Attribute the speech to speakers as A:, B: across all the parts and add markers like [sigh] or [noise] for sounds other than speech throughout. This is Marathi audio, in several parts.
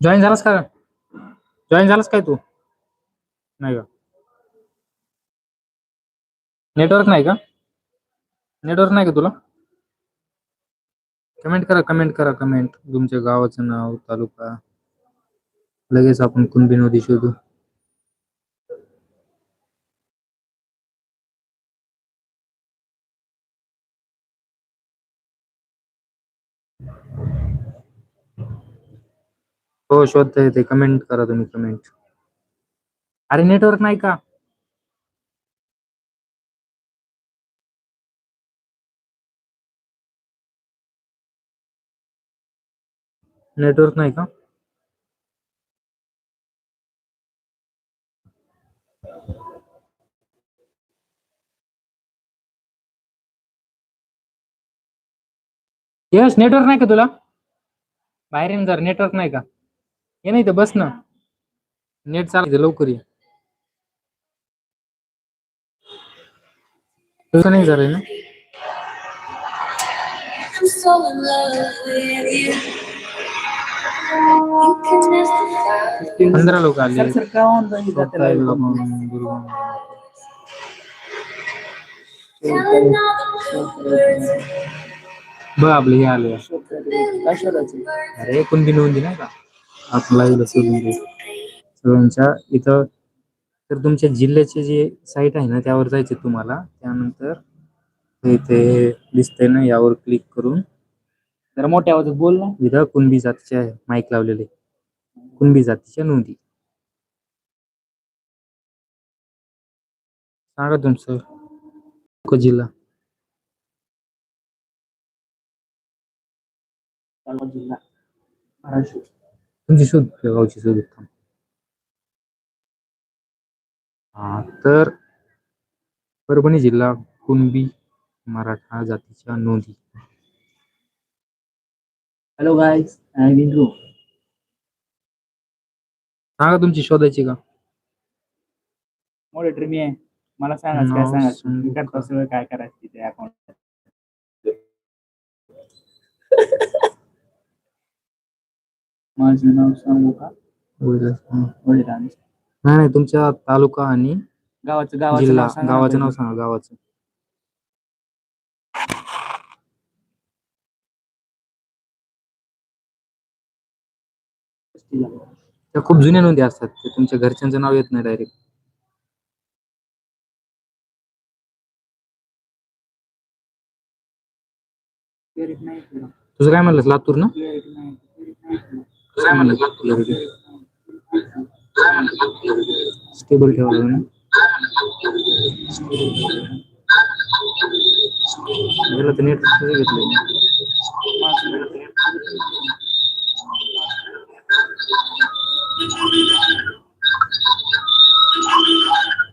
A: जॉईन झालास का? जॉईन झालास काय तू? नाही का? नेटवर्क नाही का? नेटवर्क नाही का तुला? कमेंट करा कमेंट करा कमेंट तुमच्या गावाचं नाव तालुका. लगेच आपण कुणबी नदी शोधू. हो शोधता येते कमेंट करा तुम्ही कमेंट अरे नेटवर्क नाही का? नेटवर्क नाही का? यश नेटवर्क नाही का तुला? बाहेर येऊन जर नेटवर्क नाही का? ये नाही तर बस ना. नेट चालू लवकर ये. तुझं नाही झालंय ना?
B: I'm so in love with you. You can testify.
A: पंधरा लोक आले.
C: Sir
B: Telling all the words.
A: बघ आपले हे आले
C: काय शोधायचं?
A: अरे कुणबी नोंदी नाही का? आपला सगळ्यांच्या इथं तर तुमच्या जिल्ह्याचे जे साईट आहे ना त्यावर जायचे तुम्हाला. त्यानंतर इथे दिसतंय ना यावर क्लिक करून.
C: जरा मोठ्या आवाजात बोल ना.
A: इथं कुणबी जातीच्या माईक लावलेले. कुणबी जातीच्या नोंदी. सांगा तुमचं. क जिल्हा.
C: जिल्हा. धाराशिव
A: तुमची शोध गावची शोध. हा तर परभणी जिल्हा कुणबी मराठा जातीच्या नोंदी.
C: हॅलो इंद्रू
A: सांगा तुमची शोधायची का?
C: मॉडेटर मी आहे. मला सांगाच काय मी
A: सांगू.
C: करतो
A: का?
C: सगळं काय करायचं तिथे अकाउंट [laughs] माझं नाव सांगू का. वडिलांचं
A: नाही नाही तुमच्या तालुका आणि
C: गावाचं गावाचं
A: जिल्हा.
C: नाव सांगा
A: गावाचं नाव सांगा गावाचं.
C: पहिलं.
A: त्या खूप जुन्या नोंदी असतात. ते तुमच्या घरच्यांचं नाव येत नाही डायरेक्ट
C: नाही.
A: तुझं काय म्हणलं लातूर ना?
C: नाही. नाही
A: स्टेबल ठेवावं ना याला तर नेट घेतलं Thank you.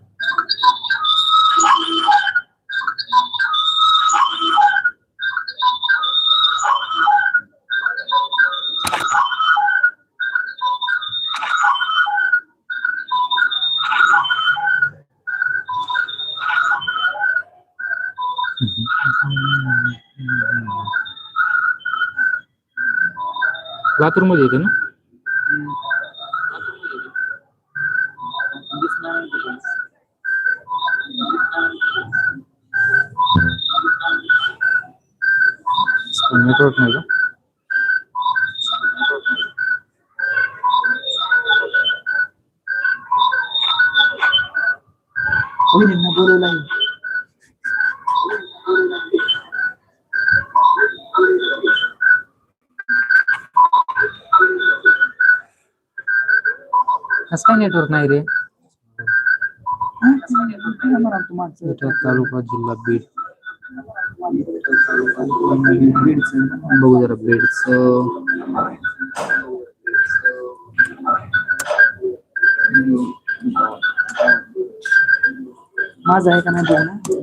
A: मध्ये येते ना?
C: नाही
A: नेटवर्क नाही का?
C: बोलवलं
A: कसं काय नेटवर्क नाही रे? तालुका जिल्हा बीड. बघू जरा बीडच.
C: माझं आहे का नाही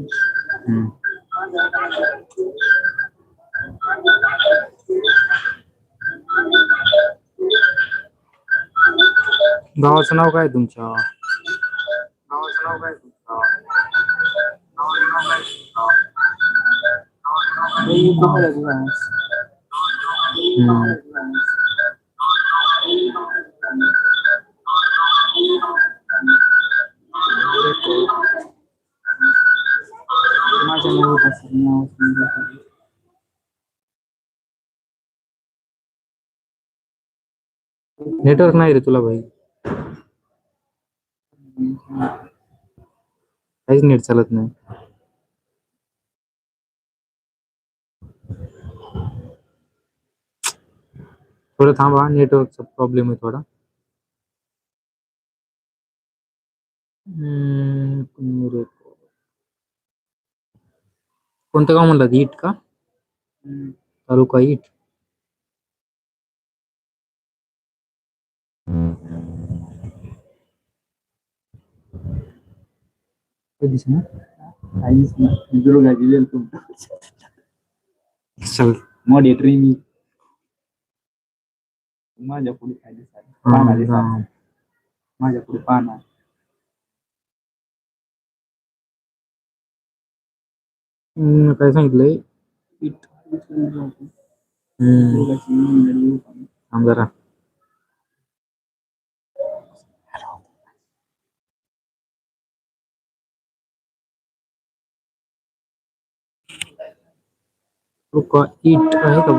A: गावाचं नाव काय तुमच्या गावाचं नाव काय.
C: माझ्या.
A: नेटवर्क नाही रे तुला भाई काहीच नेट चालत नाही. थोडं थांबा नेटवर्कचा प्रॉब्लेम आहे थोडा. कोणतं गाव म्हणलं? इट का. तालुका इट. कधीच ना
C: काहीच नाही. दुर्गाची वेलकम
A: चल
C: मॉडेटरी मी माझ्या पुढे काय दिसायला पाना दिसायला माझ्या पुढे पाना
A: हम्म, काय सांगितलंय
C: पीठ वेलकम.
A: थांब जरा आहे का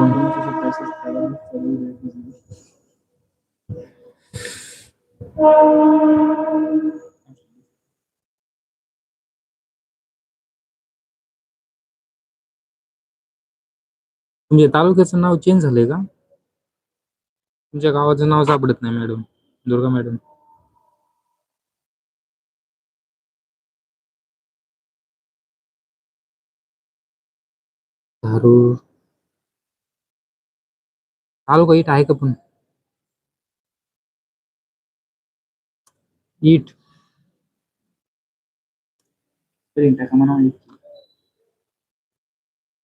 A: तुमच्या तालुक्याचं नाव चेंज झालंय का? तुमच्या गावाचं नाव सापडत नाही, मॅडम. दुर्गा मॅडम. धारूर तालुका इट आहे का पण? इट
C: म्हणा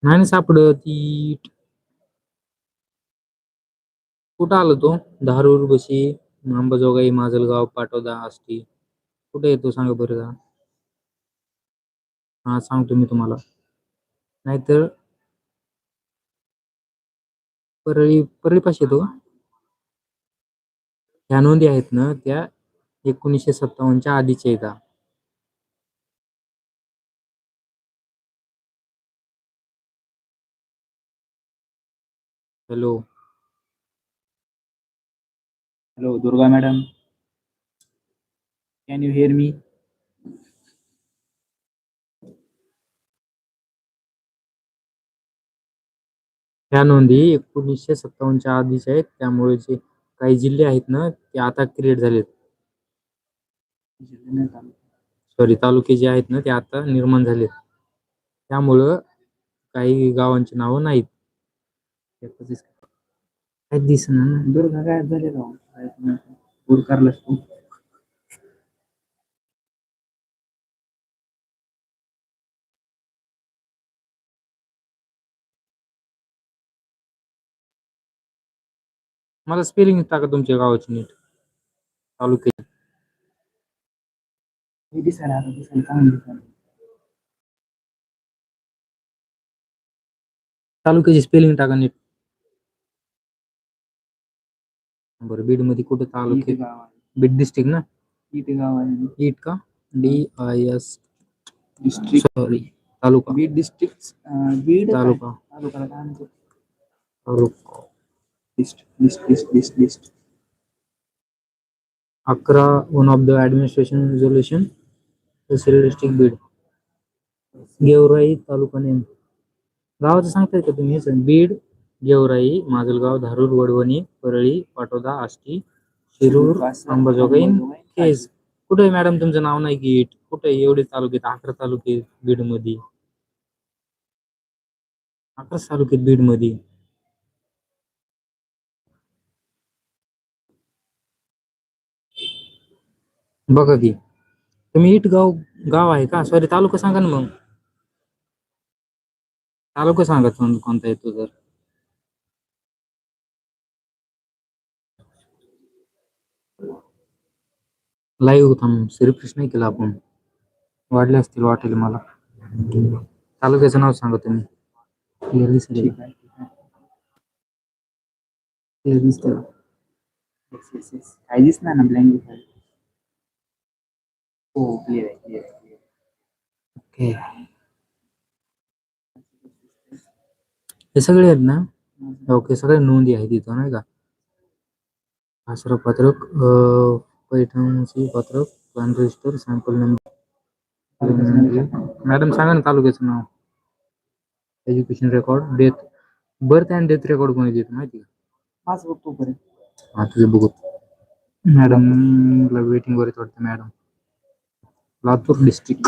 A: नाही ना सापडत इट कुठं आलं तो? धारूर बशी अंबाजोगाई माजलगाव पाटोदा आष्टी. कुठे येतो सांगा बरं का? हा सांगतो मी तुम्हाला. नाहीतर परळी परळीपाशी येतो ह्या नोंदी आहेत ना त्या एकोणीसशे सत्तावन्नच्या आधीच्या येतात hello.
C: Hello Durga madam. Can you hear me?
A: ह्या नोंदी एकोणीसशे सत्तावन्नच्या आधीच्या आहेत. त्यामुळे जे काही जिल्हे आहेत ना ते आता क्रिएट झालेत. सॉरी तालुके जे आहेत ना ते आता निर्माण झालेत. त्यामुळं काही गावांची नावं नाहीत. काय दिसणार
C: दुर्गा काय झाले गाव
A: मला स्पेलिंग टाका तुमच्या गावाची नीट? तालुके
C: हे दिसायला आता दिसायला चांगलं दिसायला.
A: तालुक्याची स्पेलिंग टाका नीट. बरं बीडमध्ये कुठे तालुके
C: गाव आहे?
A: बीड डिस्ट्रिक्ट ना?
C: इथे गाव आहे.
A: ईट का? D I S
C: district
A: sorry taluka.
C: Beed district Beed?
A: Taluka.
C: तालुक्याला काय म्हणतो
A: taluka.
C: List list list list list
A: अकरा one of the administration resolution district Beed Georai taluka name गावाचं सांगताय का तुम्ही? बीड गेवराई माजलगाव धारूर वडवणी परळी पाटोदा आष्टी शिरूर अंबाजोगाई केज. कुठे आहे मॅडम तुमचं नाव नाही गीट कुठे आहे? एवढे तालुक्यात अकरा तालुके बीडमध्ये अकरा तालुक्यात बीडमध्ये बघा की. तुम्ही इट गाव गाव आहे का? सॉरी तालुका सांगा ना मग. तालुका सांगा कोण- कोणता येतो जर. लाईव्ह थांब रिफ्रेश नाही केला आपण. वाढले असतील वाटेल मला. तालुक्याचं नाव सांगा तुम्ही.
C: येस काही दिसणार ना ब्लँक हो क्लिअर आहे क्लिअर आहे clear
A: ओके हे सगळे आहेत ना. ओके सगळे नोंदी आहेत तिथं नाही का आश्रय पत्रक अं, पैठणची पत्रक plan register sample number madam सांगा ना तालुक्याचं नाव education record death birth and death record कोणी देत माहिती का
C: पाच बघतो पर्यंत
A: हा तुझे बघू मॅडम वेटिंग वर वाटतं madam Latur district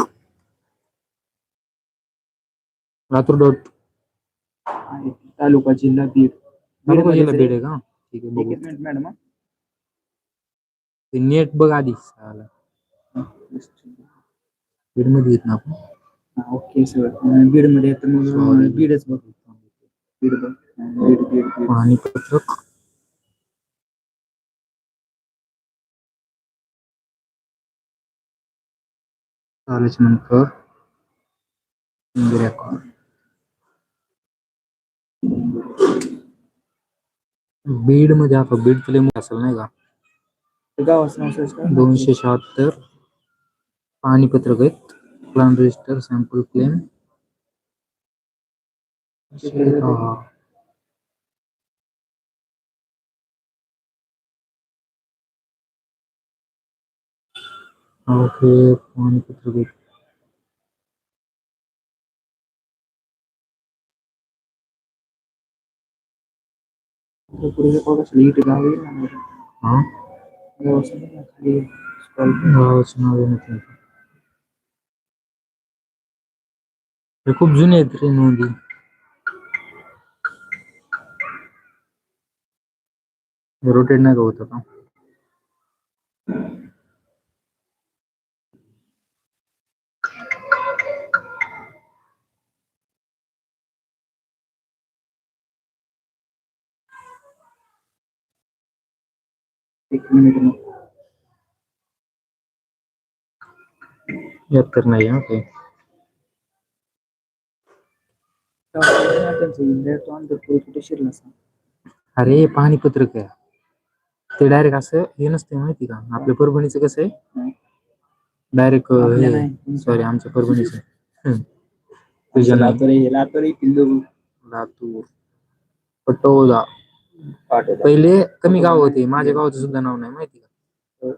A: Latur dot.
C: Taluka जिल्हा बीड.
A: तालुका जिल्हा बीड आहे का? ठीक आहे बघू.
C: मॅडम.
A: ते नेट बघ आधी साला. बीडमध्ये येत ना आपण?
C: ओके सर बीडमध्ये येतं मग. बीडच बघ. बीड बघ. बीड बीड
A: पाणी पत्रक नंतर रेकॉर्ड बीडमध्ये आता बीड तुला असेल नाही का? दोनशे शहात्तर पाणी पत्रक आहेत. प्लान रजिस्टर सॅम्पल क्लेम
C: कर.
A: गावाचं नाव आहे माहिती आहे. हे खूप जुने आहेत रे नोंदी रोटेट नाही का होतं का
C: एक मिनिट
A: तर नाही हा काही अरे पाणी पत्रक आहे. ते डायरेक्ट असं हे नसते माहिती का? आपल्या परभणीचं कसं आहे? डायरेक्ट. सॉरी आमच्या परभणीचं. तुझ्या.
C: लातूर लातूर.
A: पटोदा. पहिले कमी गाव होते. माझ्या गावाचं सुद्धा नाव नाही माहिती का?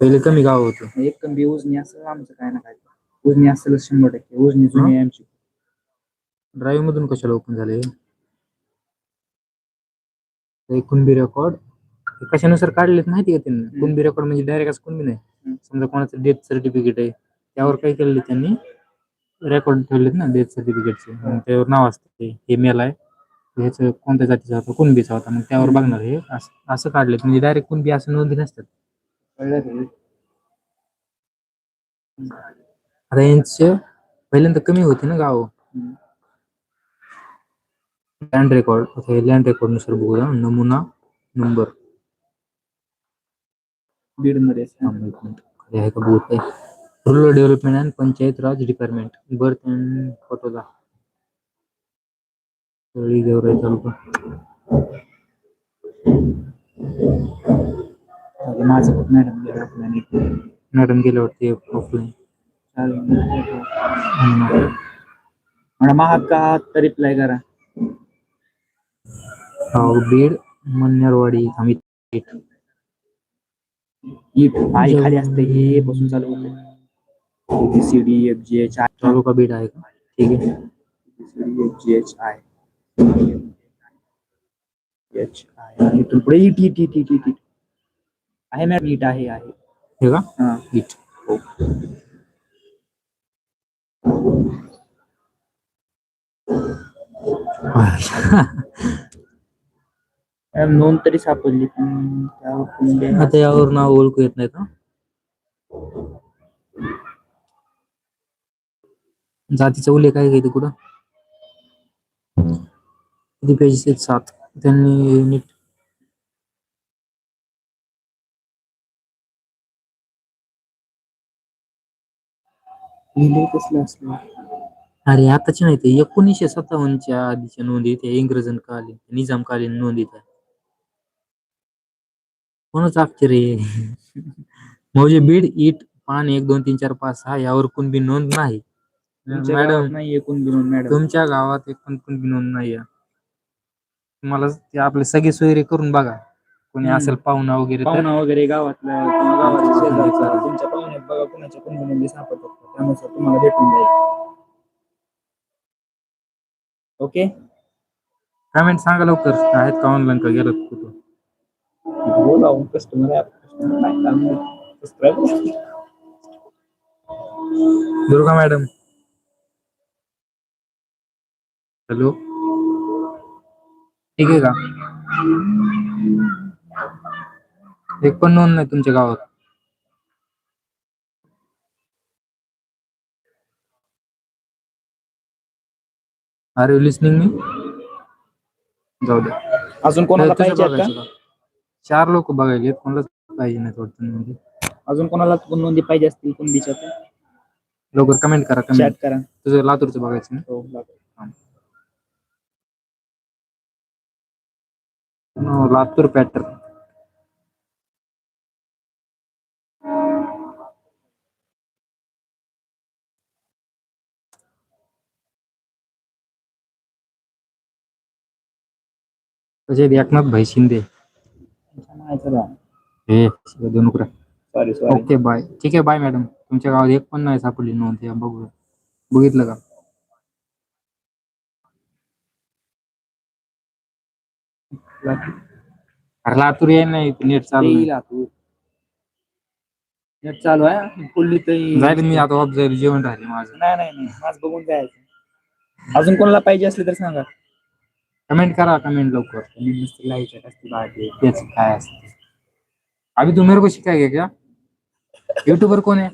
A: पहिले कमी गाव होते.
C: एक कमी उजनी असं आमचं काय ना काय. उजनी असेल शंभर टक्के. उजनी जुनी आहे आमची.
A: ड्राईव्ह मधून कशाला ओपन झाले? हे कुणबी रेकॉर्ड कशानुसार काढलेत माहिती का त्यांनी? कुणबी रेकॉर्ड म्हणजे डायरेक्ट असं कुणबी नाही. समजा कोणाचं डेथ सर्टिफिकेट आहे त्यावर काय केलेलं त्यांनी? रेकॉर्ड ठेवलेत ना डेथ सर्टिफिकेटचे त्यावर नाव असते हे मेल आहे. ह्याच कोणत्या जातीचा होता कुणबीचा होता मग त्यावर बघणार हे. असं असं काढलेत म्हणजे डायरेक्ट कुणबी असं नोंदी नसतात.
C: कळलं का?
A: आता यांचे पहिल्यांदा कमी होते ना गाव.
C: हम्म.
A: लँड रेकॉर्ड आता हे लँड रेकॉर्डनुसार बघूया. नमुना नंबर बीडमध्ये आहे का बघू काय rural development and panchayat raj department birth and फोटोदा तळी गेवराई तालुका
C: आता माझं खूप मॅडम गेलं आपल्याला
A: मॅडम गेले वाटते ऑफलाईन
C: मला महाग का? तर रिप्लाय करा.
A: बीड मन्नरवाडी आम्ही
C: ही आई खाली असते हे बसून चालू होते. C D F G H I
A: taluka Beed आहे का? ठीक आहे.
C: C D F G H I H I इथून पुढे it it it it it आहे मॅम इट आहे आहे.
A: हे का?
C: हा.
A: बीट
C: हो. मॅम नोंद तरी सापडली पण त्यावर
A: आता यावर नाव ओळखू येत नाही का? जातीचा उल्लेख आहे का इथे कुठं? किती पेजेस आहेत सात. त्यांनी नीट
C: लिहिले कसलं असलं?
A: अरे आताचे नाही ते. एकोणीसशे सत्तावन्नच्या आधीच्या नोंदी त्या इंग्रजांकालीन निजामकालीन नोंदी त्या कोणच अक्षर आहे? [laughs] म्हणजे बीड इट पान एक दोन तीन चार पाच सहा यावर कुणबी नोंद नाही. मॅडम
C: नाही एकूण बिनून मॅडम.
A: तुमच्या गावात एक पण कुणबी नोंद नाही आहे तुम्हाला ते आपले सगळे सोयरे करून बघा. कोणी
C: हम्म.
A: असेल पाहुणा वगैरे तर.
C: पाहुणा वगैरे गावातल्या किंवा गावाच्या शेजारचा तुमच्या पाहुण्यात बघा कुणाच्या सापडतात का. त्यानुसार तुम्हाला भेटून जाईल. ओके?
A: कमेंट सांगा लवकर. आहेत का ऑनलाईन का गेलं कुठं?
C: बोला customer subscribe
A: Durga madam hello ठीक आहे का? एक पण नोंद नाही तुमच्या गावात. आर यू लिस्निंग मी जाऊ द्या.
C: अजून कोणाला
A: तुझं
C: पाहिजे आहेत
A: बघायचं
C: का?
A: का? चार लोक बघायचे कोणालाच पाहिजे नाही वाटतं म्हणजे
C: अजून कोणाला कोण नोंदी पाहिजे असतील? कुंडीच्या
A: लवकर कमेंट करा
C: चॅट
A: कमेंट
C: करा.
A: तुझं लातूरचं बघायचं ना?
C: हो लागेल.
A: लातूर पॅटर्न म्हणजे एकनाथ भाई शिंदे। हे दोन ओके बाय ठीक आहे बाय मॅडम तुमच्या गावात एक पण नाही सापडली नोंद बघू बघितलं का? अरे लातूर आहे नाही नेट चालू नाही.
C: नेट चालू आहे फुल्ली तरी
A: जाईल मी आता जेवण राहिले माझं
C: नाही नाही नाही माझ बघून जायचं अजून कोणाला पाहिजे असले तर सांगा
A: कमेंट करा कमेंट लवकर
C: मी नुसती लाईट असते
A: तेच काय असते अभी तू मेरे को शिकाएगा क्या यूट्यूबर कोण आहे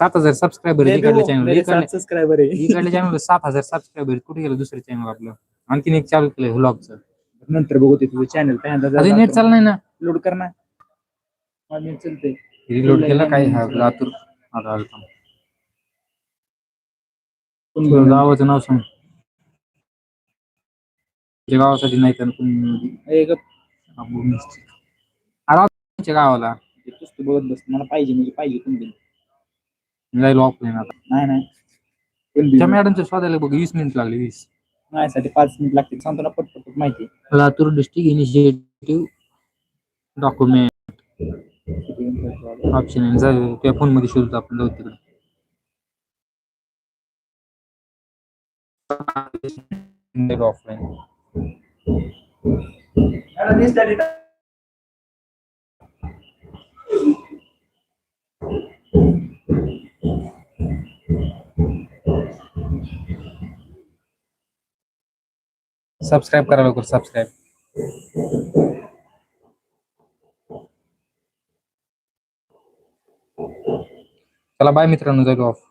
A: सात हज़ार सबस्क्रायबर इकडल्या चॅनल इकडल्या
C: सबस्क्रायबर आहे
A: इकडल्या चॅनल सात हज़ार सबस्क्रायबर कुठे गेलं दुसरं चॅनल आपलं आणखीन एक चालू केलंय व्लॉगचं
C: नंतर बघू ते तुझं चॅनल
A: अरे नेट चालू नाही ना?
C: लोड कर ना. नेट चालतंय.
A: रिलोड केलं काय? हा लातूर. आता आलं तुझं गावाचं नाव सांग. तुझ्या गावासाठी नाही तर मिस्टेक. अरे तुमच्या गावाला.
C: ते पुस्तक बघत बस. मला पाहिजे म्हणजे पाहिजे कोण
A: जाईल ऑफलाईन आता.
C: नाही नाही.
A: मॅडमच्या शोधायला बघ वीस मिनिट लागले वीस.
C: माझ्यासाठी पाच मिनिट लागतील. सांगतो ना पटपट माहिती.
A: Latur district initiative document. Option आहे. त्या फोनमध्ये शोधतो आपण जाऊ तिकडे. ऑफलाईन सबस्क्राईब करा लवकर सबस्क्राईब चला बाय मित्रांनो जाऊ ऑफ